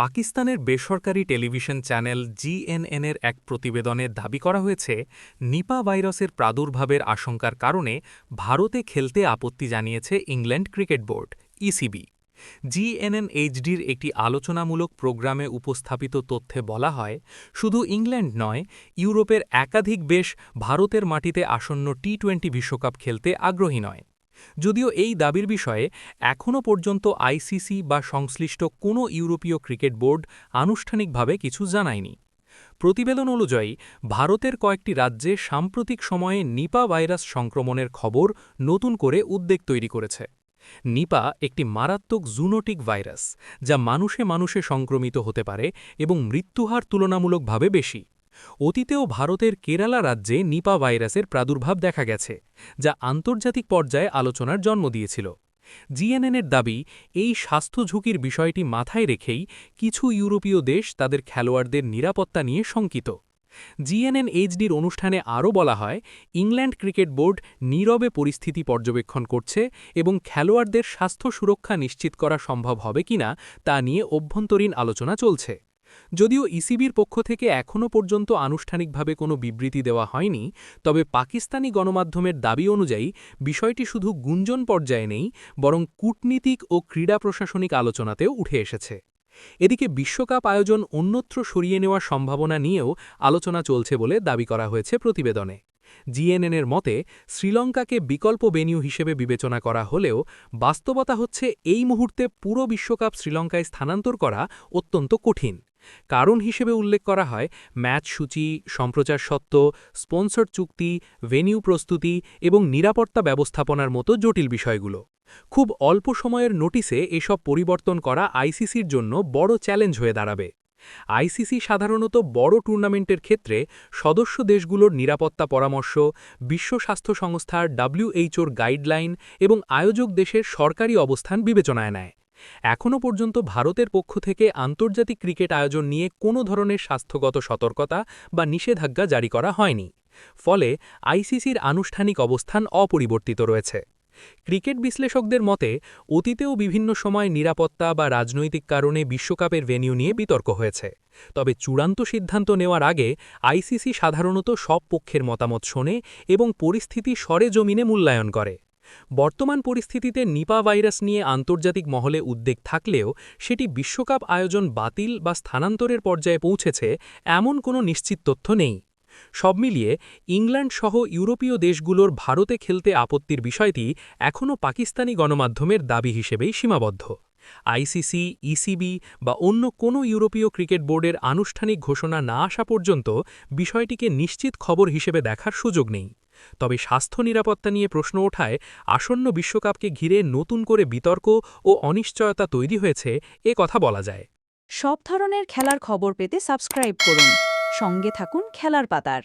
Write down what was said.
পাকিস্তানের বেসরকারি television channel জিএনএনের এক প্রতিবেদনে দাবি করা হয়েছে, নিপা ভাইরাসের প্রাদুর্ভাবের আশঙ্কার কারণে ভারতে খেলতে আপত্তি জানিয়েছে England cricket board ECB GNN এইচডির একটি আলোচনামূলক প্রোগ্রামে উপস্থাপিত তথ্যে বলা হয়, শুধু ইংল্যান্ড নয়, ইউরোপের একাধিক বেশ ভারতের মাটিতে আসন্ন টি টোয়েন্টি বিশ্বকাপ খেলতে আগ্রহী নয়। যদিও এই দাবির বিষয়ে এখনও পর্যন্ত আইসিসি বা সংশ্লিষ্ট কোনো ইউরোপীয় ক্রিকেট বোর্ড আনুষ্ঠানিকভাবে কিছু জানায়নি। প্রতিবেদন অনুযায়ী, ভারতের কয়েকটি রাজ্যে সাম্প্রতিক সময়ে নিপা ভাইরাস সংক্রমণের খবর নতুন করে উদ্বেগ তৈরি করেছে। নিপা একটি মারাত্মক জুনোটিক ভাইরাস, যা মানুষে মানুষে সংক্রমিত হতে পারে এবং মৃত্যুহার তুলনামূলকভাবে বেশি। অতীতেও ভারতের কেরালা রাজ্যে নিপা ভাইরাসের প্রাদুর্ভাব দেখা গেছে, যা আন্তর্জাতিক পর্যায়ে আলোচনার জন্ম দিয়েছিল। জিএনএনের দাবি, এই স্বাস্থ্য ঝুঁকির বিষয়টি মাথায় রেখেই কিছু ইউরোপীয় দেশ তাদের খেলোয়াড়দের নিরাপত্তা নিয়ে শঙ্কিত। জিএনএন এইচডির অনুষ্ঠানে আরও বলা হয়, ইংল্যান্ড ক্রিকেট বোর্ড নীরবে পরিস্থিতি পর্যবেক্ষণ করছে এবং খেলোয়াড়দের স্বাস্থ্য সুরক্ষা নিশ্চিত করা সম্ভব হবে কিনা তা নিয়ে অভ্যন্তরীণ আলোচনা চলছে। যদিও ইসিবির পক্ষ থেকে এখনও পর্যন্ত আনুষ্ঠানিকভাবে কোনো বিবৃতি দেওয়া হয়নি, তবে পাকিস্তানি গণমাধ্যমের দাবি অনুযায়ী বিষয়টি শুধু গুঞ্জন পর্যায়ে নেই, বরং কূটনীতিক ও ক্রীড়া প্রশাসনিক আলোচনাতেও উঠে এসেছে। এদিকে বিশ্বকাপ আয়োজন অন্যত্র সরিয়ে নেওয়ার সম্ভাবনা নিয়েও আলোচনা চলছে বলে দাবি করা হয়েছে প্রতিবেদনে। জিএনএনের মতে, শ্রীলঙ্কাকে বিকল্প বেনিউ হিসেবে বিবেচনা করা হলেও বাস্তবতা হচ্ছে এই মুহূর্তে পুরো বিশ্বকাপ শ্রীলঙ্কায় স্থানান্তর করা অত্যন্ত কঠিন। কারণ হিসেবে উল্লেখ করা হয়, ম্যাচ সূচি, সম্প্রচার সত্ত্ব স্পন্সর চুক্তি, ভেনিউ প্রস্তুতি এবং নিরাপত্তা ব্যবস্থাপনার মতো জটিল বিষয়গুলো। খুব অল্প সময়ের নোটিসে এসব পরিবর্তন করা আইসিসির জন্য বড় চ্যালেঞ্জ হয়ে দাঁড়াবে। আইসিসি সাধারণত বড় টুর্নামেন্টের ক্ষেত্রে সদস্য দেশগুলোর নিরাপত্তা পরামর্শ, বিশ্ব স্বাস্থ্য সংস্থার ডাব্লিউএইচওর গাইডলাইন এবং আয়োজক দেশের সরকারি অবস্থান বিবেচনায় নেয়। এখনও পর্যন্ত ভারতের পক্ষ থেকে আন্তর্জাতিক ক্রিকেট আয়োজন নিয়ে কোনো ধরনের স্বাস্থ্যগত সতর্কতা বা নিষেধাজ্ঞা জারি করা হয়নি। ফলে আইসিসির আনুষ্ঠানিক অবস্থান অপরিবর্তিত রয়েছে। ক্রিকেট বিশ্লেষকদের মতে, অতীতেও বিভিন্ন সময় নিরাপত্তা বা রাজনৈতিক কারণে বিশ্বকাপের ভেনিউ নিয়ে বিতর্ক হয়েছে। তবে চূড়ান্ত সিদ্ধান্ত নেওয়ার আগে আইসিসি সাধারণত সব পক্ষের মতামত শোনে এবং পরিস্থিতি সরেজমিনে মূল্যায়ন করে। বর্তমান পরিস্থিতিতে নিপা ভাইরাস নিয়ে আন্তর্জাতিক মহলে উদ্বেগ থাকলেও সেটি বিশ্বকাপ আয়োজন বাতিল বা স্থানান্তরের পর্যায়ে পৌঁছেছে এমন কোনো নিশ্চিত তথ্য নেই। সব মিলিয়ে ইংল্যান্ড সহ ইউরোপীয় দেশগুলোর ভারতে খেলতে আপত্তির বিষয়টি এখনও পাকিস্তানি গণমাধ্যমের দাবি হিসেবেই সীমাবদ্ধ। আইসিসি, ইসিবি বা অন্য কোনো ইউরোপীয় ক্রিকেট বোর্ডের আনুষ্ঠানিক ঘোষণা না আসা পর্যন্ত বিষয়টিকে নিশ্চিত খবর হিসেবে দেখার সুযোগ নেই। তবে স্বাস্থ্য নিরাপত্তা নিয়ে প্রশ্ন ওঠায় আসন্ন বিশ্বকাপকে ঘিরে নতুন করে বিতর্ক ও অনিশ্চয়তা তৈরি হয়েছে, এ কথা বলা যায়। সব ধরনের খেলার খবর পেতে সাবস্ক্রাইব করুন। সঙ্গে থাকুন খেলার পাতার।